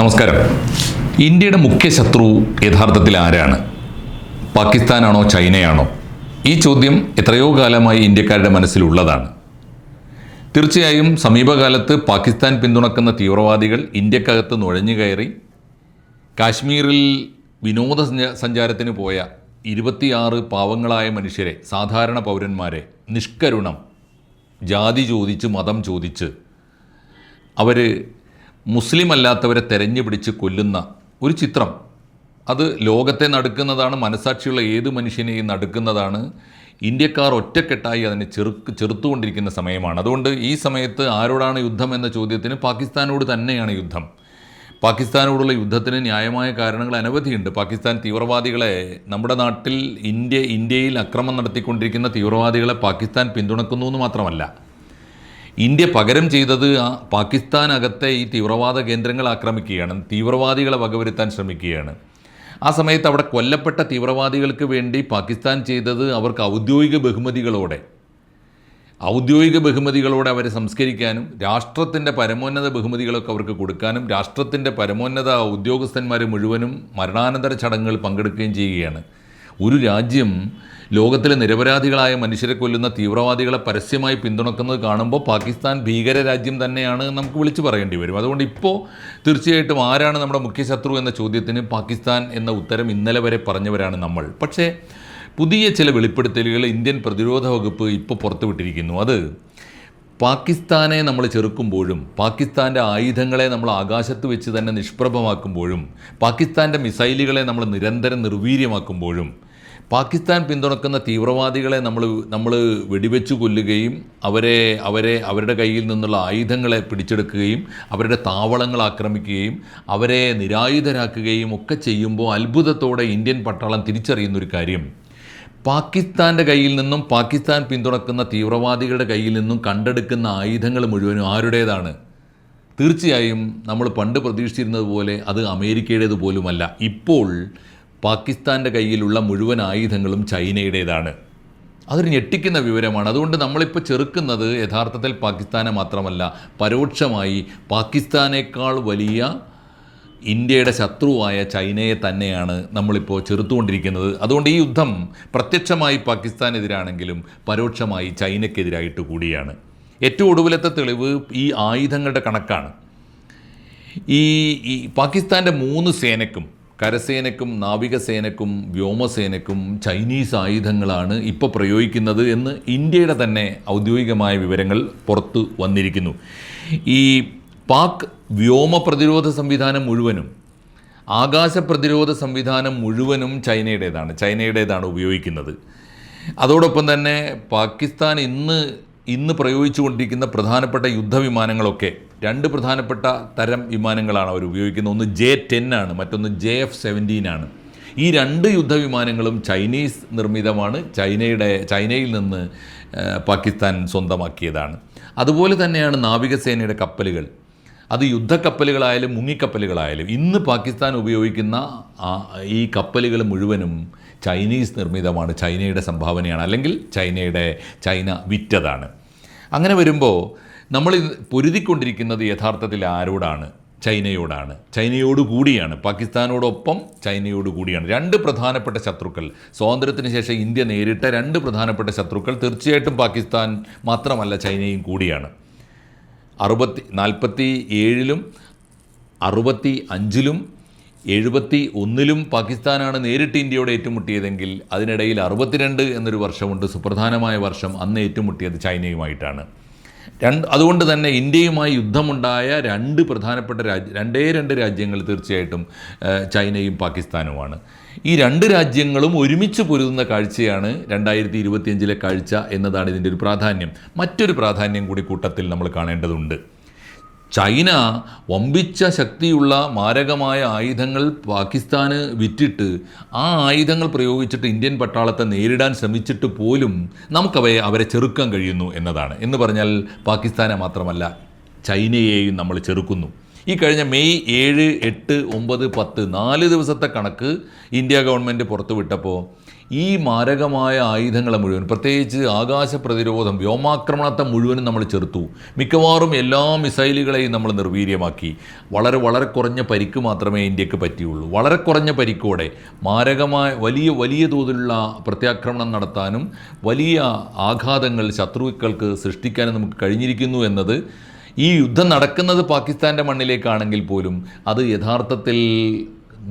നമസ്കാരം. ഇന്ത്യയുടെ മുഖ്യ ശത്രു യഥാർത്ഥത്തിൽ ആരാണ്? പാകിസ്ഥാനാണോ ചൈനയാണോ? ഈ ചോദ്യം എത്രയോ കാലമായി ഇന്ത്യക്കാരുടെ മനസ്സിലുള്ളതാണ്. തീർച്ചയായും സമീപകാലത്ത് പാകിസ്ഥാൻ പിന്തുണക്കുന്ന തീവ്രവാദികൾ ഇന്ത്യക്കകത്ത് നുഴഞ്ഞു കയറി കാശ്മീരിൽ വിനോദ സഞ്ചാരത്തിന് പോയ ഇരുപത്തിയാറ് പാവങ്ങളായ മനുഷ്യരെ സാധാരണ പൗരന്മാരെ നിഷ്കരുണം ജാതി ചോദിച്ച് മതം ചോദിച്ച് അവർ മുസ്ലിം അല്ലാത്തവരെ തെരഞ്ഞു പിടിച്ച് കൊല്ലുന്ന ഒരു ചിത്രം. അത് ലോകത്തെ നടുക്കുന്നതാണ് മനസാക്ഷിയുള്ള ഏത് മനുഷ്യനെയും നടക്കുന്നതാണ്. ഇന്ത്യക്കാർ ഒറ്റക്കെട്ടായി അതിനെ ചെറുക്ക് ചെറുത്തുകൊണ്ടിരിക്കുന്ന സമയമാണ്. അതുകൊണ്ട് ഈ സമയത്ത് ആരോടാണ് യുദ്ധം എന്ന ചോദ്യത്തിന് പാകിസ്ഥാനോട് തന്നെയാണ് യുദ്ധം. പാകിസ്ഥാനോടുള്ള യുദ്ധത്തിന് ന്യായമായ കാരണങ്ങൾ അനവധിയുണ്ട്. പാകിസ്ഥാൻ തീവ്രവാദികളെ നമ്മുടെ നാട്ടിൽ ഇന്ത്യ ഇന്ത്യയിൽ അക്രമം നടത്തിക്കൊണ്ടിരിക്കുന്ന തീവ്രവാദികളെ പാകിസ്ഥാൻ പിന്തുണക്കുന്നു എന്ന് മാത്രമല്ല. ഇന്ത്യ പകരം ചെയ്തത് പാകിസ്ഥാനകത്തെ ഈ തീവ്രവാദ കേന്ദ്രങ്ങൾ ആക്രമിക്കുകയാണ് തീവ്രവാദികളെ വകവരുത്താൻ ശ്രമിക്കുകയാണ്. ആ സമയത്ത് അവിടെ കൊല്ലപ്പെട്ട തീവ്രവാദികൾക്ക് വേണ്ടി പാകിസ്ഥാൻ ചെയ്തത് അവർക്ക് ഔദ്യോഗിക ബഹുമതികളോടെ. ഔദ്യോഗിക ബഹുമതികളോടെ അവരെ സംസ്കരിക്കാനും രാഷ്ട്രത്തിന്റെ പരമോന്നത ബഹുമതികളൊക്കെ അവർക്ക് കൊടുക്കാനും രാഷ്ട്രത്തിന്റെ പരമോന്നത ഉദ്യോഗസ്ഥന്മാർ മുഴുവനും മരണാനന്തര ചടങ്ങുകൾ പങ്കെടുക്കുകയും ചെയ്യുകയാണ്. ഒരു രാജ്യം ലോകത്തിലെ നിരപരാധികളായ മനുഷ്യരെ കൊല്ലുന്ന തീവ്രവാദികളെ പരസ്യമായി പിന്തുണക്കുന്നത് കാണുമ്പോൾ പാകിസ്ഥാൻ ഭീകര രാജ്യം തന്നെയാണ് നമുക്ക് വിളിച്ചു പറയേണ്ടി വരും. അതുകൊണ്ട് ഇപ്പോൾ തീർച്ചയായിട്ടും ആരാണ് നമ്മുടെ മുഖ്യ ശത്രു എന്ന ചോദ്യത്തിന് പാകിസ്ഥാൻ എന്ന ഉത്തരം ഇന്നലെ വരെ പറഞ്ഞവരാണ് നമ്മൾ. പക്ഷേ പുതിയ ചില വെളിപ്പെടുത്തലുകൾ ഇന്ത്യൻ പ്രതിരോധ വകുപ്പ് ഇപ്പോൾ പുറത്തുവിട്ടിരിക്കുന്നു. അത് പാകിസ്ഥാനെ നമ്മൾ ചെറുക്കുമ്പോഴും പാകിസ്ഥാന്റെ ആയുധങ്ങളെ നമ്മൾ ആകാശത്ത് വെച്ച് തന്നെ നിഷ്പ്രഭമാക്കുമ്പോഴും പാകിസ്ഥാന്റെ മിസൈലുകളെ നമ്മൾ നിരന്തരം നിർവീര്യമാക്കുമ്പോഴും പാകിസ്ഥാൻ പിന്തുണക്കുന്ന തീവ്രവാദികളെ നമ്മൾ നമ്മൾ വെടിവെച്ച് കൊല്ലുകയും അവരെ അവരെ അവരുടെ കയ്യിൽ നിന്നുള്ള ആയുധങ്ങളെ പിടിച്ചെടുക്കുകയും അവരുടെ താവളങ്ങൾ ആക്രമിക്കുകയും അവരെ നിരായുധരാക്കുകയും ഒക്കെ ചെയ്യുമ്പോൾ അത്ഭുതത്തോടെ ഇന്ത്യൻ പട്ടാളം തിരിച്ചറിയുന്നൊരു കാര്യം. പാകിസ്ഥാന്റെ കയ്യിൽ നിന്നും പാകിസ്ഥാൻ പിന്തുണക്കുന്ന തീവ്രവാദികളുടെ കയ്യിൽ നിന്നും കണ്ടെടുക്കുന്ന ആയുധങ്ങൾ മുഴുവനും ആരുടേതാണ്? തീർച്ചയായും നമ്മൾ പണ്ട് പ്രതീക്ഷിച്ചിരുന്നത് പോലെ അത് അമേരിക്കയുടേത് പോലുമല്ല ഇപ്പോൾ പാകിസ്ഥാന്റെ കയ്യിലുള്ള മുഴുവൻ ആയുധങ്ങളും ചൈനയുടേതാണ്. അതൊരു ഞെട്ടിക്കുന്ന വിവരമാണ്. അതുകൊണ്ട് നമ്മളിപ്പോൾ ചെറുക്കുന്നത് യഥാർത്ഥത്തിൽ പാകിസ്ഥാനെ മാത്രമല്ല പരോക്ഷമായി പാകിസ്ഥാനേക്കാൾ വലിയ ഇന്ത്യയുടെ ശത്രുവായ ചൈനയെ തന്നെയാണ് നമ്മളിപ്പോൾ ചെറുത്തുകൊണ്ടിരിക്കുന്നത്. അതുകൊണ്ട് ഈ യുദ്ധം പ്രത്യക്ഷമായി പാകിസ്ഥാനെതിരാണെങ്കിലും പരോക്ഷമായി ചൈനയ്ക്കെതിരായിട്ട് കൂടിയാണ്. ഏറ്റവും ഒടുവിലത്തെ തെളിവ് ഈ ആയുധങ്ങളുടെ കണക്കാണ്. ഈ ഈ പാകിസ്ഥാന്റെ മൂന്ന് സേനക്കും കരസേനക്കും നാവികസേനയ്ക്കും വ്യോമസേനയ്ക്കും ചൈനീസ് ആയുധങ്ങളാണ് ഇപ്പോൾ പ്രയോഗിക്കുന്നത് എന്ന് ഇന്ത്യയുടെ തന്നെ ഔദ്യോഗികമായ വിവരങ്ങൾ പുറത്തു വന്നിരിക്കുന്നു. ഈ പാക് വ്യോമ പ്രതിരോധ സംവിധാനം മുഴുവനും ആകാശ പ്രതിരോധ സംവിധാനം മുഴുവനും ചൈനയുടേതാണ് ചൈനയുടേതാണ് ഉപയോഗിക്കുന്നത്. അതോടൊപ്പം തന്നെ പാകിസ്ഥാൻ ഇന്ന് ഇന്ന് പ്രയോഗിച്ചുകൊണ്ടിരിക്കുന്ന പ്രധാനപ്പെട്ട യുദ്ധവിമാനങ്ങളൊക്കെ രണ്ട് പ്രധാനപ്പെട്ട തരം വിമാനങ്ങളാണ് അവർ ഉപയോഗിക്കുന്നത്. ഒന്ന് ജെ ടെൻ ആണ് മറ്റൊന്ന് ജെ എഫ് സെവന്റീൻ ആണ്. ഈ രണ്ട് യുദ്ധവിമാനങ്ങളും ചൈനീസ് നിർമ്മിതമാണ്. ചൈനയുടെ ചൈനയിൽ നിന്ന് പാകിസ്ഥാൻ സ്വന്തമാക്കിയതാണ്. അതുപോലെ തന്നെയാണ് നാവികസേനയുടെ കപ്പലുകൾ. അത് യുദ്ധക്കപ്പലുകളായാലും മുങ്ങിക്കപ്പലുകളായാലും ഇന്ന് പാകിസ്ഥാൻ ഉപയോഗിക്കുന്ന ഈ കപ്പലുകൾ മുഴുവനും ചൈനീസ് നിർമ്മിതമാണ്. ചൈനയുടെ സംഭാവനയാണ് അല്ലെങ്കിൽ ചൈനയുടെ ചൈന വിറ്റതാണ്. അങ്ങനെ വരുമ്പോൾ നമ്മൾ പൊരുതിക്കൊണ്ടിരിക്കുന്നത് യഥാർത്ഥത്തിൽ ആരോടാണ്? ചൈനയോടാണ്. ചൈനയോട് കൂടിയാണ്. പാകിസ്ഥാനോടൊപ്പം ചൈനയോട് കൂടിയാണ്. രണ്ട് പ്രധാനപ്പെട്ട ശത്രുക്കൾ. സ്വാതന്ത്ര്യത്തിന് ശേഷം ഇന്ത്യ നേരിട്ട രണ്ട് പ്രധാനപ്പെട്ട ശത്രുക്കൾ തീർച്ചയായിട്ടും പാകിസ്ഥാൻ മാത്രമല്ല ചൈനയും കൂടിയാണ്. അറുപത്തി നാൽപ്പത്തി ഏഴിലും അറുപത്തി അഞ്ചിലും എഴുപത്തി ഒന്നിലും പാകിസ്ഥാനാണ് നേരിട്ട് ഇന്ത്യയോട് ഏറ്റുമുട്ടിയതെങ്കിൽ അതിനിടയിൽ അറുപത്തിരണ്ട് എന്നൊരു വർഷമുണ്ട്. സുപ്രധാനമായ വർഷം അന്ന് ഏറ്റുമുട്ടിയത് ചൈനയുമായിട്ടാണ്. രണ്ട് അതുകൊണ്ട് തന്നെ ഇന്ത്യയുമായി യുദ്ധമുണ്ടായ രണ്ട് പ്രധാനപ്പെട്ട രാജ്യ രണ്ടേ രണ്ട് രാജ്യങ്ങൾ തീർച്ചയായിട്ടും ചൈനയും പാകിസ്ഥാനുമാണ്. ഈ രണ്ട് രാജ്യങ്ങളും ഒരുമിച്ച് പൊരുതുന്ന കാഴ്ചയാണ് രണ്ടായിരത്തി ഇരുപത്തിയഞ്ചിലെ കാഴ്ച എന്നതാണ് ഇതിന്റെ ഒരു പ്രാധാന്യം. മറ്റൊരു പ്രാധാന്യം കൂടി കൂട്ടത്തിൽ നമ്മൾ കാണേണ്ടതുണ്ട്. ചൈന വമ്പിച്ച ശക്തിയുള്ള മാരകമായ ആയുധങ്ങൾ പാകിസ്ഥാന് വിറ്റിട്ട് ആ ആയുധങ്ങൾ പ്രയോഗിച്ചിട്ട് ഇന്ത്യൻ പട്ടാളത്തെ നേരിടാൻ ശ്രമിച്ചിട്ട് പോലും നമുക്കവയെ അവരെ ചെറുക്കാൻ കഴിയുന്നു എന്നതാണ്. എന്ന് പറഞ്ഞാൽ പാകിസ്ഥാനെ മാത്രമല്ല ചൈനയെയും നമ്മൾ ചെറുക്കുന്നു. ഈ കഴിഞ്ഞ മെയ് ഏഴ് എട്ട് ഒമ്പത് പത്ത് നാല് ദിവസത്തെ കണക്ക് ഇന്ത്യ ഗവൺമെന്റ് പുറത്തുവിട്ടപ്പോൾ ഈ മാരകമായ ആയുധങ്ങളെ മുഴുവൻ പ്രത്യേകിച്ച് ആകാശ പ്രതിരോധം വ്യോമാക്രമണത്തെ മുഴുവനും നമ്മൾ ചെറുത്തു. മിക്കവാറും എല്ലാ മിസൈലുകളെയും നമ്മൾ നിർവീര്യമാക്കി. വളരെ വളരെ കുറഞ്ഞ പരിക്ക് മാത്രമേ ഇന്ത്യയ്ക്ക് പറ്റിയുള്ളൂ. വളരെ കുറഞ്ഞ പരിക്കോടെ മാരകമായ വലിയ വലിയ തോതിലുള്ള പ്രത്യാക്രമണം നടത്താനും വലിയ ആഘാതങ്ങൾ ശത്രുക്കൾക്ക് സൃഷ്ടിക്കാനും നമുക്ക് കഴിഞ്ഞിരിക്കുന്നു എന്നത് ഈ യുദ്ധം നടക്കുന്നത് പാകിസ്ഥാന്റെ മണ്ണിലേക്കാണെങ്കിൽ പോലും അത് യഥാർത്ഥത്തിൽ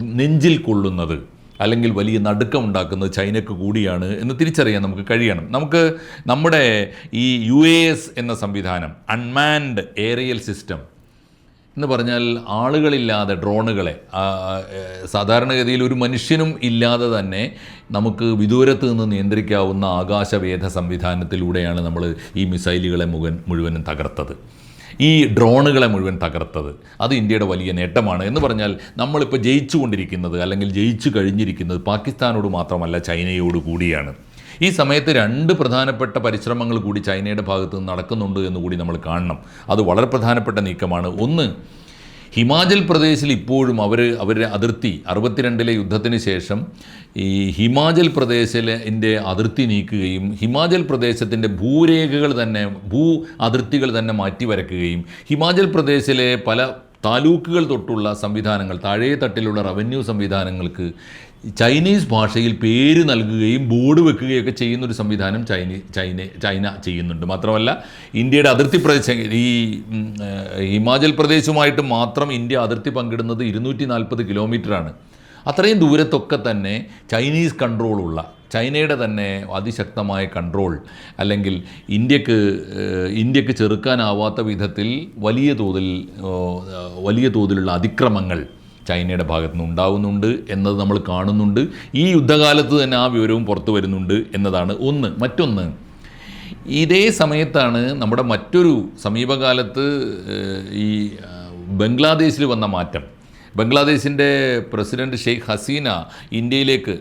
നെഞ്ചിൽ കൊള്ളുന്നത്. അല്ലെങ്കിൽ വലിയ നടുക്കം ഉണ്ടാക്കുന്നത് ചൈനക്ക് കൂടിയാണ് എന്ന് തിരിച്ചറിയാൻ നമുക്ക് കഴിയണം. നമുക്ക് നമ്മുടെ ഈ യു എ എസ് എന്ന സംവിധാനം അൺമാൻഡ് ഏറിയൽ സിസ്റ്റം എന്ന് പറഞ്ഞാൽ ആളുകളില്ലാതെ ഡ്രോണുകളെ സാധാരണഗതിയിൽ ഒരു മനുഷ്യനും ഇല്ലാതെ തന്നെ നമുക്ക് വിദൂരത്ത് നിന്ന് നിയന്ത്രിക്കാവുന്ന ആകാശവേധ സംവിധാനത്തിലൂടെയാണ് നമ്മൾ ഈ മിസൈലുകളെ മുഴുവൻ മുഴുവനും തകർത്തത്. ഈ ഡ്രോണുകളെ മുഴുവൻ തകർത്തത്. അത് ഇന്ത്യയുടെ വലിയ നേട്ടമാണ്. എന്ന് പറഞ്ഞാൽ നമ്മളിപ്പോൾ ജയിച്ചുകൊണ്ടിരിക്കുന്നത് അല്ലെങ്കിൽ ജയിച്ചു കഴിഞ്ഞിരിക്കുന്നത് പാകിസ്ഥാനോട് മാത്രമല്ല ചൈനയോട് കൂടിയാണ്. ഈ സമയത്ത് രണ്ട് പ്രധാനപ്പെട്ട പരിശ്രമങ്ങൾ കൂടി ചൈനയുടെ ഭാഗത്ത് നടക്കുന്നുണ്ട് എന്ന് കൂടി നമ്മൾ കാണണം. അത് വളരെ പ്രധാനപ്പെട്ട നീക്കമാണ്. ഒന്ന് ഹിമാചൽ പ്രദേശിൽ ഇപ്പോഴും അവർ അവരുടെ അതിർത്തി അറുപത്തിരണ്ടിലെ യുദ്ധത്തിന് ശേഷം ഈ ഹിമാചൽ പ്രദേശിലെ അതിർത്തി നീക്കുകയും ഹിമാചൽ പ്രദേശത്തിന്റെ ഭൂരേഖകൾ തന്നെ ഭൂ അതിർത്തികൾ തന്നെ മാറ്റി വരയ്ക്കുകയും ഹിമാചൽ പ്രദേശിലെ പല താലൂക്കുകൾ തൊട്ടുള്ള സംവിധാനങ്ങൾ താഴേ തട്ടിലുള്ള റവന്യൂ സംവിധാനങ്ങൾക്ക് ചൈനീസ് ഭാഷയിൽ പേര് നൽകുകയും ബോർഡ് വെക്കുകയൊക്കെ ചെയ്യുന്ന ഒരു സംവിധാനം ചൈന ചൈന ചൈന ചെയ്യുന്നുണ്ട്. മാത്രമല്ല ഇന്ത്യയുടെ അതിർത്തി പ്രദേശം ഈ ഹിമാചൽ പ്രദേശുമായിട്ട് മാത്രം ഇന്ത്യ അതിർത്തി പങ്കിടുന്നത് ഇരുന്നൂറ്റി നാൽപ്പത് കിലോമീറ്ററാണ്. അത്രയും ദൂരത്തൊക്കെ തന്നെ ചൈനീസ് കൺട്രോളുള്ള ചൈനയുടെ തന്നെ അതിശക്തമായ കൺട്രോൾ അല്ലെങ്കിൽ ഇന്ത്യയ്ക്ക് ഇന്ത്യയ്ക്ക് ചെറുക്കാനാവാത്ത വിധത്തിൽ വലിയ തോതിൽ വലിയ തോതിലുള്ള അതിക്രമങ്ങൾ ചൈനയുടെ ഭാഗത്തു നിന്ന് ഉണ്ടാവുന്നുണ്ട് എന്നത് നമ്മൾ കാണുന്നുണ്ട്. ഈ യുദ്ധകാലത്ത് തന്നെ ആ വിവരവും പുറത്തു വരുന്നുണ്ട് എന്നതാണ് ഒന്ന്. മറ്റൊന്ന് ഇതേ സമയത്താണ് നമ്മുടെ മറ്റൊരു സമീപകാലത്ത് ഈ ബംഗ്ലാദേശിൽ വന്ന മാറ്റം. ബംഗ്ലാദേശിന്റെ പ്രസിഡന്റ് ഷെയ്ഖ് ഹസീന ഇന്ത്യയിലേക്ക്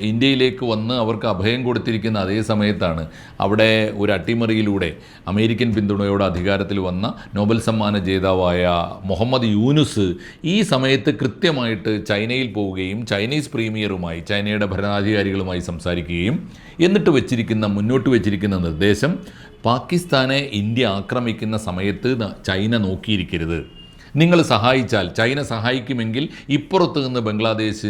ഇന്ത്യയിലേക്ക് വന്ന് അവർക്ക് അഭയം കൊടുത്തിരിക്കുന്ന അതേ സമയത്താണ് അവിടെ ഒരു അട്ടിമറിയിലൂടെ അമേരിക്കൻ പിന്തുണയോടെ അധികാരത്തിൽ വന്ന നോബൽ സമ്മാന ജേതാവായ മുഹമ്മദ് യൂനുസ് ഈ സമയത്ത് കൃത്യമായിട്ട് ചൈനയിൽ പോവുകയും ചൈനീസ് പ്രീമിയറുമായി ചൈനയുടെ ഭരണാധികാരികളുമായി സംസാരിക്കുകയും എന്നിട്ട് വെച്ചിരിക്കുന്ന മുന്നോട്ട് വെച്ചിരിക്കുന്ന നിർദ്ദേശം പാകിസ്ഥാനെ ഇന്ത്യ ആക്രമിക്കുന്ന സമയത്ത് ചൈന നോക്കിയിരിക്കരുത്. നിങ്ങൾ സഹായിച്ചാൽ ചൈന സഹായിക്കുമെങ്കിൽ ഇപ്പുറത്ത് നിന്ന് ബംഗ്ലാദേശ്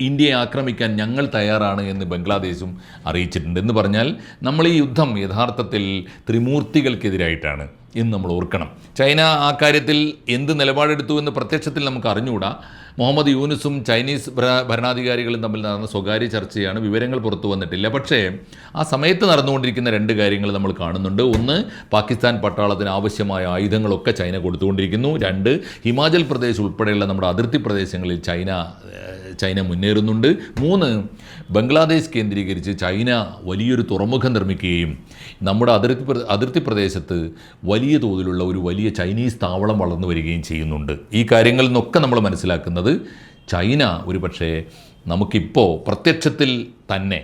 ഇന്ത്യയെ ആക്രമിക്കാൻ ഞങ്ങൾ തയ്യാറാണ് എന്ന് ബംഗ്ലാദേശും അറിയിച്ചിട്ടുണ്ട് എന്ന് പറഞ്ഞാൽ നമ്മൾ ഈ യുദ്ധം യഥാർത്ഥത്തിൽ ത്രിമൂർത്തികൾക്കെതിരായിട്ടാണ് എന്ന് നമ്മൾ ഓർക്കണം. ചൈന ആ കാര്യത്തിൽ എന്ത് നിലപാടെടുത്തു എന്ന് പ്രത്യക്ഷത്തിൽ നമുക്ക് അറിഞ്ഞുകൂടാ. മുഹമ്മദ് യൂനുസും ചൈനീസ് ഭര- ഭരണാധികാരികളും തമ്മിൽ നടന്ന സ്വകാര്യ ചർച്ചയാണ്. വിവരങ്ങൾ പുറത്തു വന്നിട്ടില്ല. പക്ഷേ ആ സമയത്ത് നടന്നുകൊണ്ടിരിക്കുന്ന രണ്ട് കാര്യങ്ങൾ നമ്മൾ കാണുന്നുണ്ട്. ഒന്ന് പാകിസ്ഥാൻ പട്ടാളത്തിന് ആവശ്യമായ ആയുധങ്ങളൊക്കെ ചൈന കൊടുത്തുകൊണ്ടിരിക്കുന്നു. രണ്ട് ഹിമാചൽ പ്രദേശ് ഉൾപ്പെടെയുള്ള നമ്മുടെ അതിർത്തി പ്രദേശങ്ങളിൽ ചൈന ചൈന മുന്നേറുന്നുണ്ട്. മൂന്ന് ബംഗ്ലാദേശ് കേന്ദ്രീകരിച്ച് ചൈന വലിയൊരു തുറമുഖം നിർമ്മിക്കുകയും നമ്മുടെ അതിർത്തി അതിർത്തി പ്രദേശത്ത് വലിയ തോതിലുള്ള ഒരു വലിയ ചൈനീസ് താവളം വളർന്നു വരികയും ചെയ്യുന്നുണ്ട്. ഈ കാര്യങ്ങളിൽ നിന്നൊക്കെ നമ്മൾ മനസ്സിലാക്കുന്നത് ചൈന ഒരു പക്ഷേ നമുക്കിപ്പോൾ പ്രത്യക്ഷത്തിൽ തന്നെ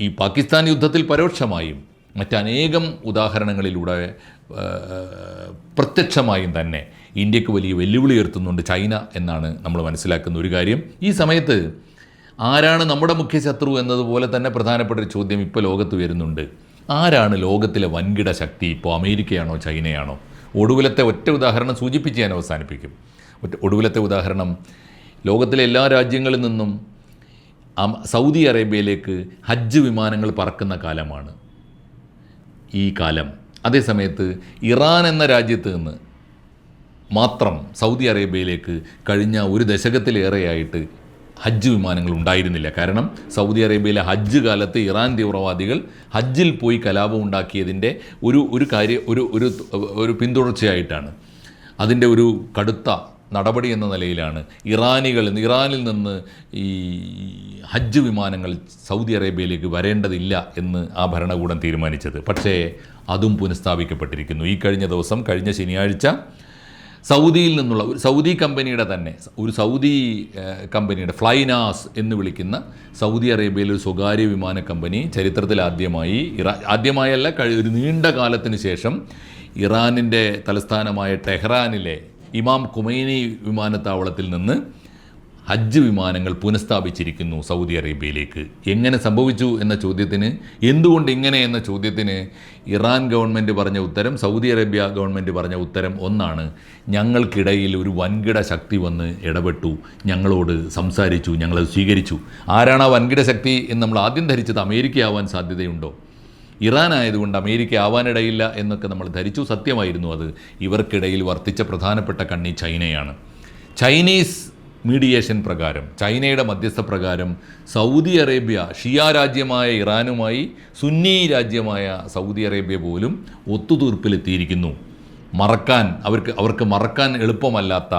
ഈ പാകിസ്ഥാൻ യുദ്ധത്തിൽ പരോക്ഷമായും മറ്റനേകം ഉദാഹരണങ്ങളിലൂടെ പ്രത്യക്ഷമായും തന്നെ ഇന്ത്യയ്ക്ക് വലിയ വെല്ലുവിളി ഉയർത്തുന്നുണ്ട് ചൈന എന്നാണ് നമ്മൾ മനസ്സിലാക്കുന്ന ഒരു കാര്യം. ഈ സമയത്ത് ആരാണ് നമ്മുടെ മുഖ്യ ശത്രു എന്നതുപോലെ തന്നെ പ്രധാനപ്പെട്ട ഒരു ചോദ്യം ഇപ്പോൾ ലോകത്ത് വരുന്നുണ്ട്. ആരാണ് ലോകത്തിലെ വൻകിട ശക്തി? ഇപ്പോൾ അമേരിക്കയാണോ ചൈനയാണോ? ഒടുവിലത്തെ ഒറ്റ ഉദാഹരണം സൂചിപ്പിച്ച് ഞാൻ അവസാനിപ്പിക്കും. ഒടുവിലത്തെ ഉദാഹരണം. ലോകത്തിലെ എല്ലാ രാജ്യങ്ങളിൽ നിന്നും സൗദി അറേബ്യയിലേക്ക് ഹജ്ജ് വിമാനങ്ങൾ പറക്കുന്ന കാലമാണ് ഈ കാലം. അതേസമയത്ത് ഇറാൻ എന്ന രാജ്യത്ത് നിന്ന് മാത്രം സൗദി അറേബ്യയിലേക്ക് കഴിഞ്ഞ ഒരു ദശകത്തിലേറെയായിട്ട് ഹജ്ജ് വിമാനങ്ങൾ ഉണ്ടായിരുന്നില്ല. കാരണം സൗദി അറേബ്യയിലെ ഹജ്ജ് കാലത്ത് ഇറാൻ തീവ്രവാദികൾ ഹജ്ജിൽ പോയി കലാപം ഉണ്ടാക്കിയതിന്റെ ഒരു ഒരു കാര്യം ഒരു ഒരു ഒരു പിന്തുടർച്ചയായിട്ടാണ്. അതിന്റെ ഒരു കടുത്ത നടപടി എന്ന നിലയിലാണ് ഇറാനികൾ ഇറാനിൽ നിന്ന് ഈ ഹജ്ജ് വിമാനങ്ങൾ സൗദി അറേബ്യയിലേക്ക് വരേണ്ടതില്ല എന്ന് ആ ഭരണകൂടം തീരുമാനിച്ചത്. പക്ഷേ അതും പുനഃസ്ഥാപിക്കപ്പെട്ടിരിക്കുന്നു. ഈ കഴിഞ്ഞ ദിവസം കഴിഞ്ഞ ശനിയാഴ്ച സൗദിയിൽ നിന്നുള്ള ഒരു സൗദി കമ്പനിയുടെ തന്നെ ഒരു സൗദി കമ്പനിയുടെ ഫ്ലൈനാസ് എന്ന് വിളിക്കുന്ന സൗദി അറേബ്യയിലെ ഒരു സ്വകാര്യ വിമാന കമ്പനി ചരിത്രത്തിൽ ആദ്യമായി ഇറാ ആദ്യമായല്ല ഒരു നീണ്ട കാലത്തിന് ശേഷം ഇറാനിന്റെ തലസ്ഥാനമായ ടെഹ്റാനിലെ ഇമാം കുമൈനി വിമാനത്താവളത്തിൽ നിന്ന് ഹജ്ജ് വിമാനങ്ങൾ പുനഃസ്ഥാപിച്ചിരിക്കുന്നു സൗദി അറേബ്യയിലേക്ക്. എങ്ങനെ സംഭവിച്ചു എന്ന ചോദ്യത്തിന് എന്തുകൊണ്ട് ഇങ്ങനെ എന്ന ചോദ്യത്തിന് ഇറാൻ ഗവൺമെന്റ് പറഞ്ഞ ഉത്തരം സൗദി അറേബ്യ ഗവൺമെന്റ് പറഞ്ഞ ഉത്തരം ഒന്നാണ്. ഞങ്ങൾക്കിടയിൽ ഒരു വൻകിട ശക്തി വന്ന് ഇടപെട്ടു. ഞങ്ങളോട് സംസാരിച്ചു ഞങ്ങളത് സ്വീകരിച്ചു. ആരാണ് ആ വൻകിട ശക്തി എന്ന് നമ്മൾ ആദ്യം ധരിച്ചത് അമേരിക്ക ആവാൻ സാധ്യതയുണ്ടോ? ഇറാൻ ആയതുകൊണ്ട് അമേരിക്ക ആവാനിടയില്ല എന്നൊക്കെ നമ്മൾ ധരിച്ചു സത്യമായിരുന്നു അത്. ഇവർക്കിടയിൽ വർത്തിച്ച പ്രധാനപ്പെട്ട കണ്ണി ചൈനയാണ്. ചൈനീസ് മീഡിയേഷൻ പ്രകാരം ചൈനയുടെ മധ്യസ്ഥ പ്രകാരം സൗദി അറേബ്യ ഷിയ രാജ്യമായ ഇറാനുമായി സുന്നി രാജ്യമായ സൗദി അറേബ്യ പോലും ഒത്തുതീർപ്പിലെത്തിയിരിക്കുന്നു. മറക്കാൻ അവർക്ക് അവർക്ക് മറക്കാൻ എളുപ്പമല്ലാത്ത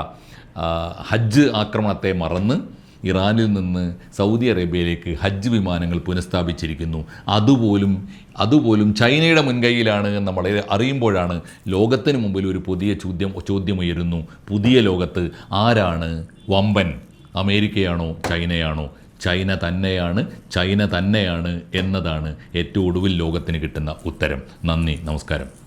ഹജ്ജ് ആക്രമണത്തെ മറന്ന് ഇറാനിൽ നിന്ന് സൗദി അറേബ്യയിലേക്ക് ഹജ്ജ് വിമാനങ്ങൾ പുനഃസ്ഥാപിച്ചിരിക്കുന്നു. അതുപോലും അതുപോലും ചൈനയുടെ മുൻകൈയിലാണ് എന്ന് അറിയുമ്പോഴാണ് ലോകത്തിന് മുമ്പിൽ ഒരു പുതിയ ചോദ്യം ചോദ്യമുയരുന്നു. പുതിയ ലോകത്ത് ആരാണ് വമ്പൻ? അമേരിക്കയാണോ ചൈനയാണോ? ചൈന തന്നെയാണ് ചൈന തന്നെയാണ് എന്നതാണ് ഏറ്റവും ഒടുവിൽ ലോകത്തിന് കിട്ടുന്ന ഉത്തരം. നന്ദി നമസ്കാരം.